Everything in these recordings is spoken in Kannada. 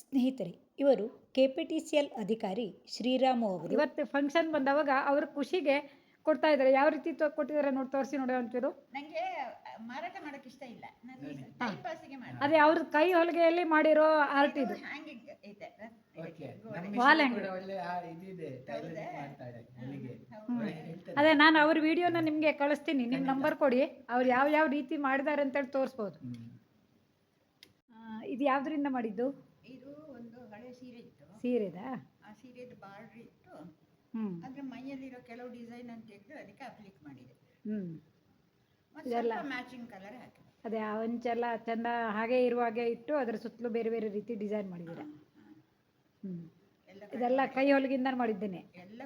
ಸ್ನೇಹಿತರೆ ಇವರು K P T C L ಅಧಿಕಾರಿ ಶ್ರೀರಾಮು ಅವರು. ಇವತ್ತು ಫಂಕ್ಷನ್ ಬಂದವಾಗ ಅವ್ರ ಖುಷಿಗೆ ಕೊಡ್ತಾ ಇದ್ದಾರೆ. ಯಾವ ರೀತಿ ತೊ- ಕೊಟ್ಟಿದ್ದಾರೆ ನೋಡಿ ತೋರಿಸಿ ನೋಡಿ ಅಂತಿರು. ನಂಗೆ ಮಾರಾಟ ಮಾಡಕ್ ಇಷ್ಟ ಇಲ್ಲ. ನಾನು ಟೈಮ್ ಪಾಸಿಗೆ ಮಾಡಿ ಅದೇ ಅವ್ರ ಕೈ ಹೊಲಿಗೆಯಲ್ಲಿ ಮಾಡಿರೋ ಆರ್ಟ್ ಇದು. ಹ್ಯಾಂಗಿಂಗ್ ಇದೆ ಓಕೆ. ಗೋಡೆ. Wall hang. ಒಳ್ಳೆ ಆ ಇದಿದೆ. ಟೈಲರಿಂಗ್ ಮಾಡ್ತಾಳೆ ಹೊಲಿಗೆ ಹೌದು. ಹೇಳ್ತಾರೆ. ಅದೇ ನಾನು ಅವ್ರ ವಿಡಿಯೋನ ನಿಮಗೆ ಕಳಿಸ್ತೀನಿ. ನಿಮ್ಮ ನಂಬರ್ ಕೊಡಿ. ಅವ್ರು ಯಾವ ಯಾವ ರೀತಿ ಮಾಡಿದ್ದಾರೆ ಅಂತೇಳಿ ತೋರಿಸ್ಬೋದು. ಹ್ಮ್. ಆ, ಇದು ಯಾವ್ದ್ರಿಂದ ಮಾಡಿದ್ದು ಇದು ಒಂದು ಹಳೆ ಸೀರೆ ಇತ್ತು ಸೀರೆದಾ? ಆ ಸೀರೆದು ಬಾರ್ಡ್ರ್ ಇತ್ತು ಹ್ಞೂ ಅದ್ರ ಮೈಯಲ್ಲಿರೋ ಕೆಲವು ಡಿಸೈನ್ ಅಂತ ತೆಗೆದು ಅದಕ್ಕೆ ಅಪ್ಲಿಕ್ ಮಾಡಿದೆ. ಹ್ಞೂ ಮತ್ತೆ ಇದೆಲ್ಲ? ಮ್ಯಾಚಿಂಗ್ ಕಲರ್ ಹಾಕಿದೆ. ಅದೇ ಆ ಅಂಚೆಲ್ಲ ಚಂದ ಹಾಗೆ ಇರುವ ಹಾಗೆ ಇಟ್ಟು ಅದ್ರ ಸುತ್ತಲೂ ಬೇರೆ ಬೇರೆ ರೀತಿ ಡಿಸೈನ್ ಮಾಡಿದ್ದೀರ? ಹ್ಞೂ ಎಲ್ಲ ಇದೆಲ್ಲ ಕೈ ಹೊಲಿಗಿಂದ ಮಾಡಿದ್ದೇನೆ. ಎಲ್ಲ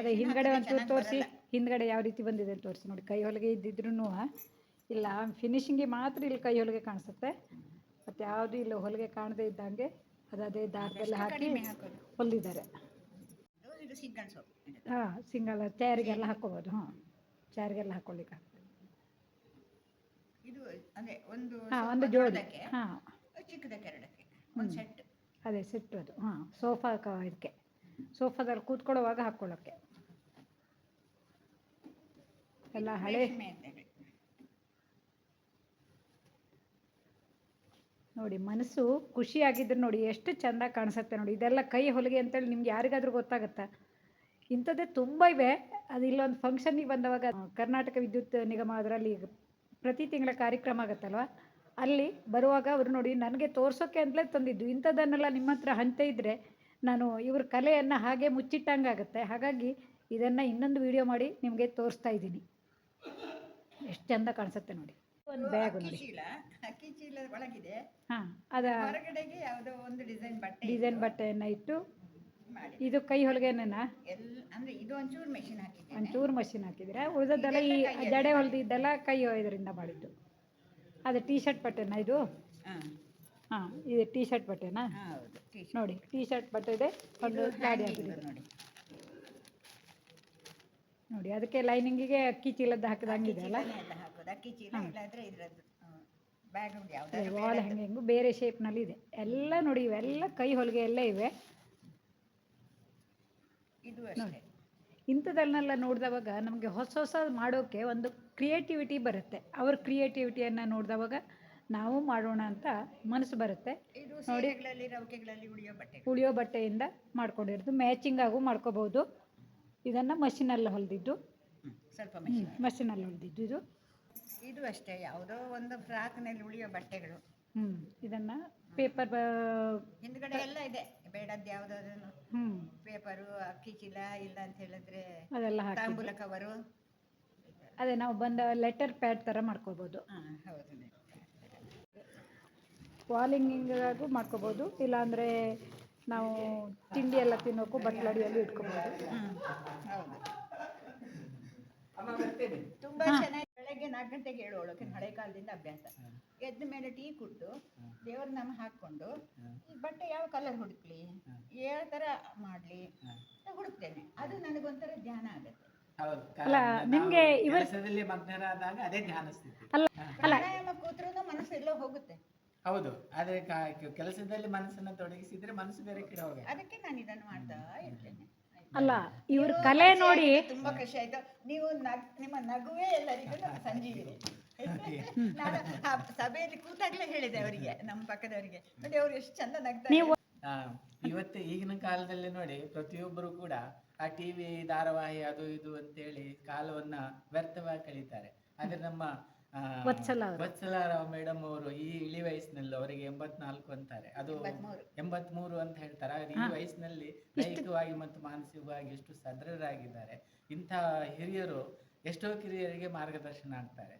ಅದೇ ಹಿಂದ್ಗಡೆ ಒಂಚೂರು ತೋರಿಸಿ. ಹಿಂದ್ಗಡೆ ಯಾವ ರೀತಿ ಬಂದಿದೆ ಅಂತ ತೋರಿಸಿ ನೋಡಿ. ಕೈ ಹೊಲಿಗೆ ಇದ್ದಿದ್ರು ಇಲ್ಲ ಫಿನಿಶಿಂಗಿಗೆ ಮಾತ್ರ ಇಲ್ಲಿ ಕೈ ಹೊಲಿಗೆ ಕಾಣಿಸುತ್ತೆ ಮತ್ತು ಯಾವುದು ಇಲ್ಲಿ ಹೊಲಿಗೆ ಕಾಣದೇ ಇದ್ದಂಗೆ ಅದು ಅದೇ ದಾರದಲ್ಲಿ ಹಾಕಿ ಹೊಲಿದ್ದಾರೆ ಹಾಂ ಸಿಂಗಲ್ ಚೇರಿಗೆಲ್ಲ ಹಾಕ್ಕೋಬೋದು ಹಾಂ ಚೇರಿಗೆಲ್ಲ ಹಾಕ್ಕೊಳ್ಳಿಕ್ಕೆ ಇದು ಅದೇ ಒಂದು ಹಾಂ ಒಂದು ಜೋಡಿ. ದೊಡ್ಡದಕ್ಕೆ, ಹಾಂ. ಚಿಕ್ಕದಕ್ಕೆ ಎರಡಕ್ಕೆ ಒಂದು ಸೆಟ್. ಅದೇ ಸೆಟ್ ಅದು ಹಾ. ಸೋಫಾ ಇದಕ್ಕೆ ಸೋಫಾದಲ್ಲಿ ಕೂತ್ಕೊಳ್ಳುವಾಗ ಹಾಕ್ಕೊಳ್ಳೋಕ್ಕೆ. ಎಲ್ಲ ಹಳೆ ರೇಷ್ಮೆ ಅಂತೇಳಿ ನೋಡಿ, ಮನಸ್ಸು ಖುಷಿಯಾಗಿದ್ರು ನೋಡಿ, ಎಷ್ಟು ಚೆಂದ ಕಾಣಿಸುತ್ತೆ ನೋಡಿ. ಇದೆಲ್ಲ ಕೈ ಹೊಲಿಗೆ ಅಂತೇಳಿ ನಿಮ್ಗೆ ಯಾರಿಗಾದ್ರೂ ಗೊತ್ತಾಗುತ್ತಾ? ಇಂಥದ್ದೇ ತುಂಬ ಇವೆ. ಅದು ಇಲ್ಲೊಂದು ಫಂಕ್ಷನ್ನಿಗೆ ಬಂದವಾಗ ಕರ್ನಾಟಕ ವಿದ್ಯುತ್ ನಿಗಮ ಅದರಲ್ಲಿ ಪ್ರತಿ ತಿಂಗಳ ಕಾರ್ಯಕ್ರಮ ಆಗುತ್ತಲ್ವ? ಅಲ್ಲಿ ಬರುವಾಗ ಅವರು ನೋಡಿ, ನನಗೆ ತೋರ್ಸೋಕ್ಕೆ ಅಂತಲೇ ತಂದಿದ್ದು. ಇಂಥದ್ದನ್ನೆಲ್ಲ ನಿಮ್ಮ ಹತ್ರ ಹಂಚೆ ಇದ್ದರೆ ನಾನು ಇವ್ರ ಕಲೆಯನ್ನು ಹಾಗೆ ಮುಚ್ಚಿಟ್ಟಂಗಾಗುತ್ತೆ ಹಾಗಾಗಿ ಇದನ್ನು ಇನ್ನೊಂದು ವಿಡಿಯೋ ಮಾಡಿ ನಿಮಗೆ ತೋರಿಸ್ತಾ ಇದ್ದೀನಿ. ಎಷ್ಟು ಚಂದ ಕಾಣಿಸುತ್ತೆ ನೋಡಿ. ಒಂದು ಬ್ಯಾಗು ಅಕ್ಕಿ ನೋಡಿ ಚೀಲ ಅಕ್ಕಿ ಚೀಲ ಒಳಗಿದೆ. ಹಾಂ ಅದ ಹೊರಗಡೆಗೆ ಯಾವುದೋ ಒಂದು ಡಿಸೈನ್ ಬಟ್ಟೆ ಡಿಸೈನ್ ಬಟ್ಟೆಯನ್ನು ಇಟ್ಟು ಮಾಡಿ. ಇದು ಕೈ ಹೊಲಿಗೆನ ಎಲ್ಲ ಅಂದ್ರೆ ಇದು ಒಂಚೂರು ಮೆಷಿನ್ ಒಂಚೂರು ಮಷಿನ್ ಹಾಕಿದ್ರೆ ಉಳಿದದ್ದೆಲ್ಲ ಈ ಜಡೆ ಹೊಲ್ದಿದ್ದೆಲ್ಲ ಕೈ ಇದರಿಂದ ಮಾಡಿದ್ದು. ಅದು ಟೀ ಶರ್ಟ್ ಬಟ್ಟೆನಾ ಇದು? ಹಾ. ಹಾಂ ಇದು ಟೀ ಶರ್ಟ್ ಬಟ್ಟೆನಾ? ಹೌದು ನೋಡಿ ಟೀ ಶರ್ಟ್ ಬಟ್ಟೆ ಇದೆ. ಒಂದು ಗಾಡಿ ಹಾಕಿದ್ರು ನೋಡಿ. ನೋಡಿ ಅದಕ್ಕೆ ಲೈನಿಂಗಿಗೆ ಅಕ್ಕಿ ಚೀಲದ್ದು ಹಾಕಿದಂಗಿದೆ ಇದೆಯಲ್ಲ ಚೀಲನೇ ಎಲ್ಲ ಹಾಕೋದು. ಅಕ್ಕಿ ಚೀಲ ಇಲ್ಲಾಂದ್ರೆ ಇದ್ರದ್ದು ಬ್ಯಾಗ್ ಯಾವ್ದಾದ್ರು ವಾಲ್ ಹ್ಯಾಂಗಿಂಗು ಬೇರೆ ಶೇಪ್ನಲ್ಲಿ ಇದೆ. ಎಲ್ಲ ನೋಡಿ ಇವೆಲ್ಲ ಕೈ ಹೊಲಿಗೆ ಎಲ್ಲ ಇವೆ. ಇದು ಅಷ್ಟೇ. ಇಂಥದನ್ನೆಲ್ಲ ನೋಡಿದವಾಗ ನಮಗೆ ಹೊಸ ಹೊಸ ಮಾಡೋಕ್ಕೆ ಒಂದು ಕ್ರಿಯೇಟಿವಿಟಿ ಬರುತ್ತೆ. ಅವ್ರ ಕ್ರಿಯೇಟಿವಿಟಿಯನ್ನು ನೋಡಿದವಾಗ ನಾವು ಮಾಡೋಣ ಅಂತ ಮನಸ್ಸು ಬರುತ್ತೆ. ನೋಡಿ. ಉಳಿಯೋ ಬಟ್ಟೆ ಉಳಿಯೋ ಬಟ್ಟೆಯಿಂದ ಮಾಡ್ಕೊಂಡಿರೋದು. ಮ್ಯಾಚಿಂಗ್ ಆಗು ಮಾಡ್ಕೋಬೋದು. ಇದನ್ನು ಮಷಿನಲ್ಲಿ ಹೊಲಿದಿದ್ದು. ಸ್ವಲ್ಪ ಮೆಷಿನ್ ಮಷಿನಲ್ಲಿ. ಹೊಲಿದಿದ್ದು ಇದು. ಇದು ಅಷ್ಟೇ ಯಾವುದೋ ಒಂದು ಫ್ರಾಕ್ನಲ್ಲಿ ಉಳಿಯೋ ಬಟ್ಟೆಗಳು. ಹ್ಞೂ ಇದನ್ನು ಪೇಪರ್ ಹಿಂದ್ಗಡೆ ಎಲ್ಲ ಇದೆ ಬೇಡದ್ದು ಯಾವುದಾದ್ರು ಹ್ಞೂ ಪೇಪರು ಅಕ್ಕಿ ಚೀಲ ಇಲ್ಲ ಅಂತ ಹೇಳಿದ್ರೆ ಅದೆಲ್ಲ ತಾಂಬೂಲ ಕವರು. ಅದೇ ನಾವು ಬಂದ ಲೆಟರ್ ಪ್ಯಾಡ್ ಥರ ಮಾಡ್ಕೋಬೋದು. ಹೌದು. ವಾಲಿಂಗಿಂಗಾಗೂ ಮಾಡ್ಕೋಬೋದು ಇಲ್ಲಾಂದರೆ ನಾವು ತಿಂಡಿ ಎಲ್ಲ ತಿನ್ನೋಕ್ಕೂ ಬಟ್ಲಡಿಯಲ್ಲಿ ಇಟ್ಕೋಬೋದು. ಹ್ಮ್ ಹೌದು ಅಮ್ಮ ಬರ್ತೇನೆ ತುಂಬಾ ಚೆನ್ನಾಗಿ ಬೆಳಗ್ಗೆ ನಾಲ್ಕು ಗಂಟೆಗೆ ಹೇಳೋಳು ಹಳೆ ಕಾಲದಿಂದ ಅಭ್ಯಾಸ. ಎದ್ದ ಮೇಲೆ ಟೀ ಕುಡ್ದು ದೇವ್ರ ನಾಮ ಹಾಕೊಂಡು ಈ ಬಟ್ಟೆ ಯಾವ ಕಲರ್ ಹುಡುಕ್ಲಿ? ಯಾವ ತರ ಮಾಡ್ಲಿ ಹುಡುಕ್ತೇನೆ. ಅದು ನನಗೊಂಥರ ಧ್ಯಾನ ಆಗುತ್ತೆ. ಹೌದು ಅಲ್ಲ, ನಿಮ್ಗೆ ಇವರ ಮಗ್ನರಾದಾಗ ಅದೇ ಧ್ಯಾನ ಸ್ಥಿತಿ. ಅಲ್ಲ ಅಲ್ಲ. ಪ್ರಾಣಾಯಾಮ ಕೂತ್ರೂ ಮನಸ್ಸು ಎಲ್ಲೋ ಹೋಗುತ್ತೆ. ಹೌದು ಆದ್ರೆ ಕೆಲಸದಲ್ಲಿ ಮನಸ್ಸನ್ನ ತೊಡಗಿಸಿದ್ರೆ ಮನಸ್ಸು ಬೇರೆ ಕಡೆ ಹೋಗ ಅದಕ್ಕೆ ನಾನು ಇದನ್ನು ಮಾಡ್ತಾ ಇರ್ತೇನೆ. ಅಲ್ಲ ಇವ್ರ ಕಲೆ ನೋಡಿ ತುಂಬಾ ಖುಷಿ ಆಯ್ತು. ನೀವು ನಗ್ ನಿಮ್ಮ ನಗುವೇ ಎಲ್ಲರಿಗೂ ಸಂಜೀವಿನಿ. ನಾನು ಸಭೆಯಲ್ಲಿ ಕೂತಾಗ್ಲೇ ಹೇಳಿದೆ ಅವರಿಗೆ ನಮ್ಮ ಪಕ್ಕದವರಿಗೆ. ನೋಡಿ ಅವ್ರು ಎಷ್ಟು ಚಂದ ನಗ್ತಾರೆ. ಆ, ಇವತ್ತು ಈಗಿನ ಕಾಲದಲ್ಲಿ ನೋಡಿ ಪ್ರತಿಯೊಬ್ಬರು ಕೂಡ ಆ ಟಿವಿ ಧಾರಾವಾಹಿ ಅದು ಇದು ಅಂತೇಳಿ ಕಾಲವನ್ನ ವ್ಯರ್ಥವಾಗಿ ಕಳೀತಾರೆ. ಆದ್ರೆ ನಮ್ಮ ಆ, ವತ್ಸಲ ಅವರು. ಮೇಡಮ್ ಅವರು ಈ ಇಳಿ ವಯಸ್ಸಿನಲ್ಲಿ ಅವರಿಗೆ ಎಂಬತ್ನಾಲ್ಕು ಅಂತಾರೆ ಅದು ಎಂಬತ್ಮೂರು. ಅಂತ ಹೇಳ್ತಾರೆ ಈ ವಯಸ್ಸಿನಲ್ಲಿ ದೈಹಿಕವಾಗಿ ಮತ್ತು ಮಾನಸಿಕವಾಗಿ ಎಷ್ಟು ಸದೃಢರಾಗಿದ್ದಾರೆ ಇಂತಹ ಹಿರಿಯರು ಎಷ್ಟೋ ಕಿರಿಯರಿಗೆ ಮಾರ್ಗದರ್ಶನ ಆಗ್ತಾರೆ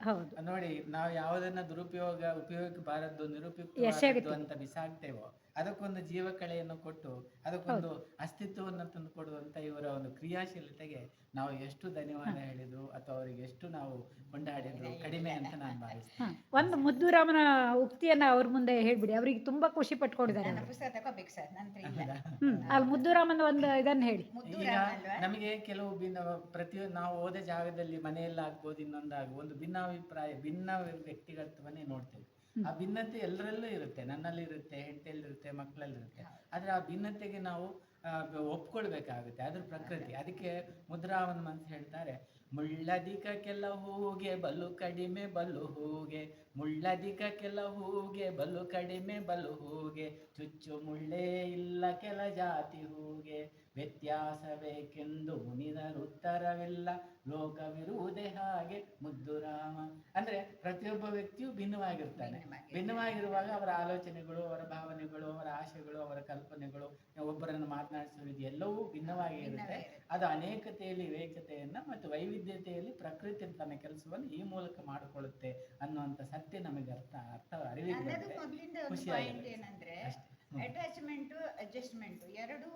ನೋಡಿ ನಾವು ಯಾವುದನ್ನ ದುರುಪಯೋಗ ಉಪಯೋಗಕ್ಕೆ ಬಾರದ್ದು ಎಸೆಯುತ್ತೆ. ನಿರುಪಯುಕ್ತ ಅಂತ ಬಿಸಾಕ್ತೇವೋ ಅದಕ್ಕೊಂದು ಜೀವಕಳೆಯನ್ನು ಕೊಟ್ಟು ಅದಕ್ಕೊಂದು ಅಸ್ತಿತ್ವವನ್ನು ತಂದು ಕೊಡುವಂತ ಇವರ ಒಂದು ಕ್ರಿಯಾಶೀಲತೆಗೆ ನಾವು ಎಷ್ಟು ಧನ್ಯವಾದ ಹೇಳಿದ್ರು ಅಥವಾ ಅವರಿಗೆ ಎಷ್ಟು ನಾವು ಕೊಂಡಾಡಿದ್ರು ಕಡಿಮೆ ಅಂತ ನಾನು ಭಾವಿಸ್ತೇನೆ. ಒಂದು ಮುದ್ದುರಾಮನ ಉಕ್ತಿಯನ್ನ ಅವ್ರ ಮುಂದೆ ಹೇಳ್ಬಿಡಿ. ಅವ್ರಿಗೆ ತುಂಬಾ ಖುಷಿ ಪಟ್ಕೊಂಡಿದ್ದಾರೆ ಪುಸ್ತಕ ತಗೋಬೇಕು ಸರ್ ಅಲ್ಲಿ ಮುದ್ದುರಾಮನ ಒಂದು ಇದನ್ನ ಹೇಳಿ. ಈಗ ನಮಗೆ ಕೆಲವು ಭಿನ್ನ ಪ್ರತಿ ನಾವು ಓದ ಜಾಗದಲ್ಲಿ ಮನೆಯಲ್ಲಾಗ್ಬೋದು ಇನ್ನೊಂದಾಗ್ಬೋದು ಒಂದು ಭಿನ್ನಾಭಿಪ್ರಾಯ ಭಿನ್ನ ವ್ಯಕ್ತಿಗತವನ್ನೇ ನೋಡ್ತೇವೆ. ಆ ಭಿನ್ನತೆ ಎಲ್ಲರಲ್ಲೂ ಇರುತ್ತೆ ನನ್ನಲ್ಲಿ ಇರುತ್ತೆ ಹೆಂಡತಿಯಲ್ಲಿರುತ್ತೆ ಮಕ್ಕಳಲ್ಲಿ ಇರುತ್ತೆ ಆದ್ರೆ ಆ ಭಿನ್ನತೆಗೆ ನಾವು ಒಪ್ಕೊಳ್ಬೇಕಾಗುತ್ತೆ ಅದ್ರ ಪ್ರಕೃತಿ. ಅದಕ್ಕೆ ಮುದ್ರಾವನ್ ಅಂತ ಹೇಳ್ತಾರೆ ಮುಳ್ಳದಿಕಕ್ಕೆಲ್ಲ ಹೂಗೆ ಬಲು ಕಡಿಮೆ ಬಲು ಹೂಗೆ. ಮುಳ್ಳದಿಕಕ್ಕೆಲ್ಲ ಹೂಗೆ ಬಲು ಕಡಿಮೆ ಬಲು ಹೂಗೆ. ಚುಚ್ಚು ಮುಳ್ಳೇ ಇಲ್ಲ ಕೆಲ ಜಾತಿ ಹೂಗೆ. ವ್ಯತ್ಯಾಸಬೇಕೆಂದು ಮುನಿದರುತ್ತರವಿಲ್ಲ ಲೋಕವಿರುವುದೇ ಹಾಗೆ ಮುದ್ದು ರಾಮ ಅಂದ್ರೆ ಪ್ರತಿಯೊಬ್ಬ ವ್ಯಕ್ತಿಯು ಭಿನ್ನವಾಗಿರ್ತಾನೆ ಭಿನ್ನವಾಗಿ. ಭಿನ್ನವಾಗಿರುವಾಗ ಅವರ ಆಲೋಚನೆಗಳು ಅವರ ಭಾವನೆಗಳು ಅವರ ಆಶೆಗಳು ಅವರ ಕಲ್ಪನೆಗಳು ಒಬ್ಬರನ್ನು ಮಾತನಾಡಿಸುವ ರೀತಿ ಎಲ್ಲವೂ ಭಿನ್ನವಾಗಿ ಇರುತ್ತೆ ಅದು ಅನೇಕತೆಯಲ್ಲಿ ವಿವೇಕತೆಯನ್ನ ಮತ್ತು ವೈವಿಧ್ಯತೆಯಲ್ಲಿ ಪ್ರಕೃತಿ ತನ್ನ ಕೆಲಸವನ್ನು ಈ ಮೂಲಕ ಮಾಡಿಕೊಳ್ಳುತ್ತೆ ಅನ್ನುವಂತ ಸತ್ಯ ನಮಗೆ ಅರ್ಥ ಅರ್ಥ ಅರಿವಿದೆ. ಪಾಯಿಂಟ್ ಏನಂದ್ರೆ. ಅಟ್ಯಾಚ್ಮೆಂಟ್ ಅಡ್ಜಸ್ಟ್ಮೆಂಟ್ ಎರಡು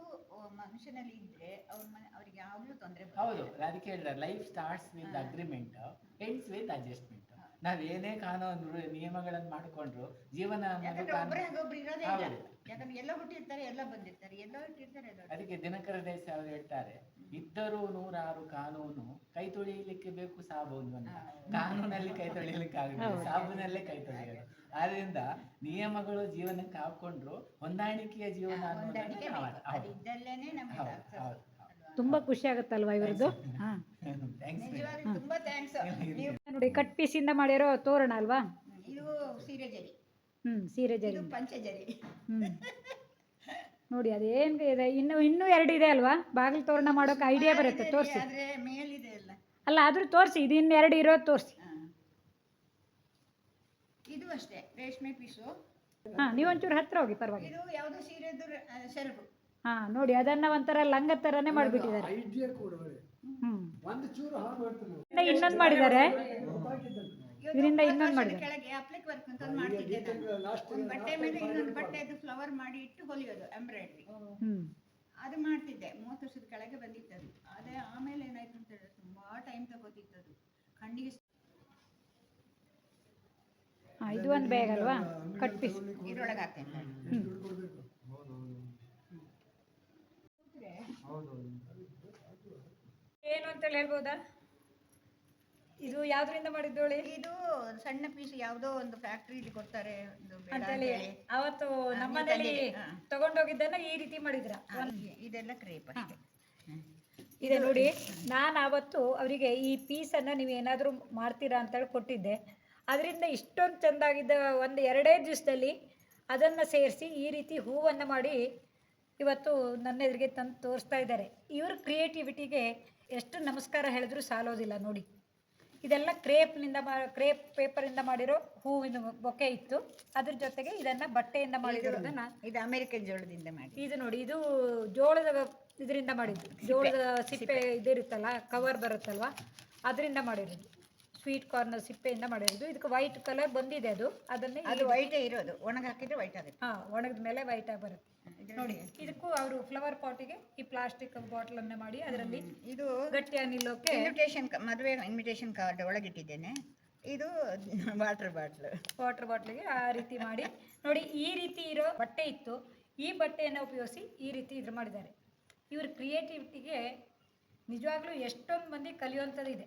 ಮನುಷ್ಯನಲ್ಲಿ ಇದ್ರೆ ಅವ್ರ ಮನೆ ಅವ್ರಿಗೆ ಯಾವಾಗ್ಲೂ ತೊಂದರೆ ಹೌದು ಅದಕ್ಕೆ ಹೇಳಿದ್ರೆ life starts with. Agreement ends with adjustment ನಾವ್ ಏನೇ ಕಾನೂನು ನಿಯಮಗಳನ್ನು ಮಾಡಿಕೊಂಡ್ರು ಜೀವನ ಯಾಕಂದ್ರೆ ಇರೋದೇ ಇಲ್ಲ. ಎಲ್ಲ ಹುಟ್ಟಿರ್ತಾರೆ ಎಲ್ಲ ಬಂದಿರ್ತಾರೆ ಎಲ್ಲ ಹುಟ್ಟಿರ್ತಾರೆ ಅದಕ್ಕೆ ದಿನಕರ ದೇಸಾಯಿ ಅವ್ರು ಹೇಳ್ತಾರೆ ಇದ್ದರೂ ನೂರಾರು ಕಾನೂನು ಕೈ ತೊಳಿಲಿಕ್ಕೆ ಬೇಕು ಸಾಬೂನು ಅಂತ ಕಾನೂನಲ್ಲಿ ಕೈ ತೊಳಿಲಿಕ್ಕೆ ಆಗುತ್ತೆ ಹೌದು. ಸಾಬೂನಲ್ಲೇ ಕೈ ತೊಳೆಯೋದು. ಆದ್ರಿಂದ ನಿಯಮಗಳು ಜೀವನಕ್ಕೆ ಹಾಕೊಂಡ್ರು ಹೊಂದಾಣಿಕೆಯ ಜೀವನ ತುಂಬಾ ಹೊಂದಾಣಿಕೆ ನಾವು- ಬೇಕು. ಹೌದು. ಅದಿದ್ದಲ್ಲೇನೆ ನಮಗೆ ಹೌದು, success. ಹೌದು, ಅಲ್ವಾ? ತುಂಬ ಖುಷಿ ಆಗುತ್ತಲ್ವಾ ಇವ್ರದ್ದು? ಹಾಂ. Thanks, madam. ನಿಜವಾಗ್ಲೂ ತುಂಬಾ ಥ್ಯಾಂಕ್ಸ್ ನೀವು ನೋಡಿ ಕಟ್ ಪೀಸಿಂದ ಮಾಡಿರೋ ತೋರಣ ಅಲ್ವಾ? ಇದು ಸೀರೆ ಜರಿ. ಹ್ಮ್ ಸೀರೆ ಇದು ಜರಿ. ಪಂಚಜರಿ ನೋಡಿ ಅದೇನ್ ಇದೆ? ಇನ್ನು ಇನ್ನೂ ಎರಡು ಇದೆ ಅಲ್ವಾ? ಬಾಗಿಲು ತೋರಣ ಮಾಡೋಕೆ ಐಡಿಯಾ ಬರುತ್ತೆ ಇದೆ, ತೋರಿಸಿ. ಆದ್ರೆ ಮೇಲಿದೆ ಅಲ್ಲ ಆದ್ರೂ ತೋರಿಸಿ. ಇದು ಇನ್ನೆರಡು ಇರೋದು ತೋರಿಸಿ. ಇದು ಅಷ್ಟೇ ರೇಷ್ಮೆ ಪೀಸು. ಹಾಂ ನೀವೊಂಚೂರು ಹತ್ರ ಹೋಗಿ ಪರವಾಗಿಲ್ಲ. ಇದು ಯಾವ್ದೋ ಸೀರೆದು ಸೆರಗು. ಹಾಂ ನೋಡಿ ಅದನ್ನ ಒಂಥರ ಲಂಗ ತರನೇ ಮಾಡಿಬಿಟ್ಟಿದ್ದಾರೆ. ಐಡಿಯಾ ಕೂಡ ಒಳ್ಳೆ. ಹ್ಞೂ ಒಂದು ಚೂರು ಹಾಳು ಮಾಡ್ತೀನಿ. ಇನ್ನೊಂದು ಮಾಡಿದ್ದಾರೆ. ಇವತ್ತು ಇದರಿಂದ ಇನ್ನೊಂದು ವರ್ಷದ ಮಾಡಿದ್ದಾರೆ. ಕೆಳಗೆ ಅಪ್ಲಿಕ್ ವರ್ಕ್ ಅಂತ ಒಂದು ಮಾಡ್ತಿದ್ದೆ ನಾನು ಲಾಸ್ಟ್ ಒಂದು ಬಟ್ಟೆ ಮೇಲೆ ಇನ್ನೊಂದು ಬಟ್ಟೆದು ಫ್ಲವರ್ ಮಾಡಿ ಇಟ್ಟು ಹೊಲಿಯೋದು ಎಂಬ್ರಾಯ್ಡ್ರಿ ಹ್ಮ್. ಅದು ಮಾಡ್ತಿದ್ದೆ ಮೂವತ್ತು ವರ್ಷದ ಕೆಳಗೆ ಬಂದಿತ್ತು ಅದು ಅದೇ ಆಮೇಲೆ ಏನಾಯ್ತು ಅಂತ ಹೇಳಿದ್ರೆ ತುಂಬಾ ಟೈಮ್ ತಗೋತಿತ್ತು ಅದು ಕಣ್ಣಿಗೆ ಹಾಂ ಇದು ಒಂದು ಬ್ಯಾಗ್ ಅಲ್ವಾ? ಕಟ್ ಪೀಸ್ ಇದ್ರೊಳಗೆ ಹಾಕ್ತೇನೆ ಏನು ಅಂತೇಳಿ ಹೇಳ್ಬೋದಾ? ಇದು ಯಾವ್ದ್ರಿಂದ ಮಾಡಿದ್ದೋಳಿ ಇದು ಸಣ್ಣ ಪೀಸ್ ಯಾವುದೋ ಒಂದು ಫ್ಯಾಕ್ಟ್ರಿಲಿ ಕೊಡ್ತಾರೆ ಅಂತೇಳಿ. ಅವತ್ತು ನಮ್ಮನೇಲಿ ತಗೊಂಡೋಗಿದ್ದನ್ನ ಈ ರೀತಿ ಮಾಡಿದ್ರ. ಇದೆಲ್ಲ ಕ್ರೇಪ್ ಅಷ್ಟೇ. ಇದೆ ನೋಡಿ ನಾನು ಆವತ್ತು ಅವರಿಗೆ ಈ ಪೀಸನ್ನು ನೀವು ಏನಾದರೂ ಮಾಡ್ತೀರಾ ಅಂತೇಳಿ ಕೊಟ್ಟಿದ್ದೆ. ಅದರಿಂದ ಇಷ್ಟೊಂದು ಚೆಂದಾಗಿದ್ದ ಒಂದು ಎರಡೇ ದಿವಸದಲ್ಲಿ ಅದನ್ನು ಸೇರಿಸಿ ಈ ರೀತಿ ಹೂವನ್ನು ಮಾಡಿ ಇವತ್ತು ನನ್ನ ಎದುರಿಗೆ ತಂದು ತೋರಿಸ್ತಾ ಇದ್ದಾರೆ. ಇವ್ರ ಕ್ರಿಯೇಟಿವಿಟಿಗೆ ಎಷ್ಟು ನಮಸ್ಕಾರ ಹೇಳಿದ್ರು ಸಾಲೋದಿಲ್ಲ ನೋಡಿ. ಇದೆಲ್ಲ ಕ್ರೇಪ್ನಿಂದ ಮಾ ಕ್ರೇಪ್ ಪೇಪರಿಂದ ಮಾಡಿರೋ ಹೂವಿನ ಬೊಕ್ಕೆ ಇತ್ತು. ಅದ್ರ ಜೊತೆಗೆ ಇದನ್ನು ಬಟ್ಟೆಯಿಂದ ಮಾಡಿರೋದನ್ನು ಇದು ಅಮೆರಿಕನ್ ಜೋಳದಿಂದ ಮಾಡಿ ಇದು ನೋಡಿ ಇದು ಜೋಳದ ಇದರಿಂದ ಮಾಡಿದ್ದು. ಜೋಳದ ಸಿಪ್ಪೆ. ಇದಿರುತ್ತಲ್ಲ ಕವರ್ ಬರುತ್ತಲ್ವ? ಅದರಿಂದ ಮಾಡಿರೋದು. ಸ್ವೀಟ್ ಕಾರ್ನ್ ಸಿಪ್ಪೆಯಿಂದ ಮಾಡಿರೋದು. ಇದಕ್ಕೆ ವೈಟ್ ಕಲರ್ ಬಂದಿದೆ ಅದು. ಅದನ್ನೇ ಅದು ವೈಟೇ ಇರೋದು. ಒಣಗ ಹಾಕಿದ್ರೆ ವೈಟ್ ಆಗುತ್ತೆ. ಹಾಂ ಒಣಗಿದ ಮೇಲೆ ವೈಟ್ ಆಗಿ ಬರುತ್ತೆ. ನೋಡಿ ಇದಕ್ಕೂ ಅವರು ಫ್ಲವರ್ ಪಾಟಿಗೆ ಈ ಪ್ಲಾಸ್ಟಿಕ್ ಬಾಟ್ಲನ್ನೇ ಮಾಡಿ ಅದರಲ್ಲಿ ಇದು ಗಟ್ಟಿಯಾಗಿ ನಿಲ್ಲೋಕೆ ಇನ್ವಿಟೇಷನ್ ಮದುವೆ ಇನ್ವಿಟೇಷನ್ ಕಾರ್ಡ್ ಒಳಗಿಟ್ಟಿದ್ದೇನೆ. ಇದು ವಾಟರ್ ಬಾಟ್ಲ್ ವಾಟರ್ ಬಾಟ್ಲಿಗೆ ಆ ರೀತಿ ಮಾಡಿ. ನೋಡಿ ಈ ರೀತಿ ಇರೋ ಬಟ್ಟೆ ಇತ್ತು. ಈ ಬಟ್ಟೆಯನ್ನು ಉಪಯೋಗಿಸಿ ಈ ರೀತಿ ಇದ್ರ ಮಾಡಿದ್ದಾರೆ. ಇವ್ರ ಕ್ರಿಯೇಟಿವಿಟಿಗೆ ನಿಜವಾಗ್ಲೂ ಎಷ್ಟೊಂದು ಮಂದಿ ಕಲಿಯುವಂಥದ್ದು ಇದೆ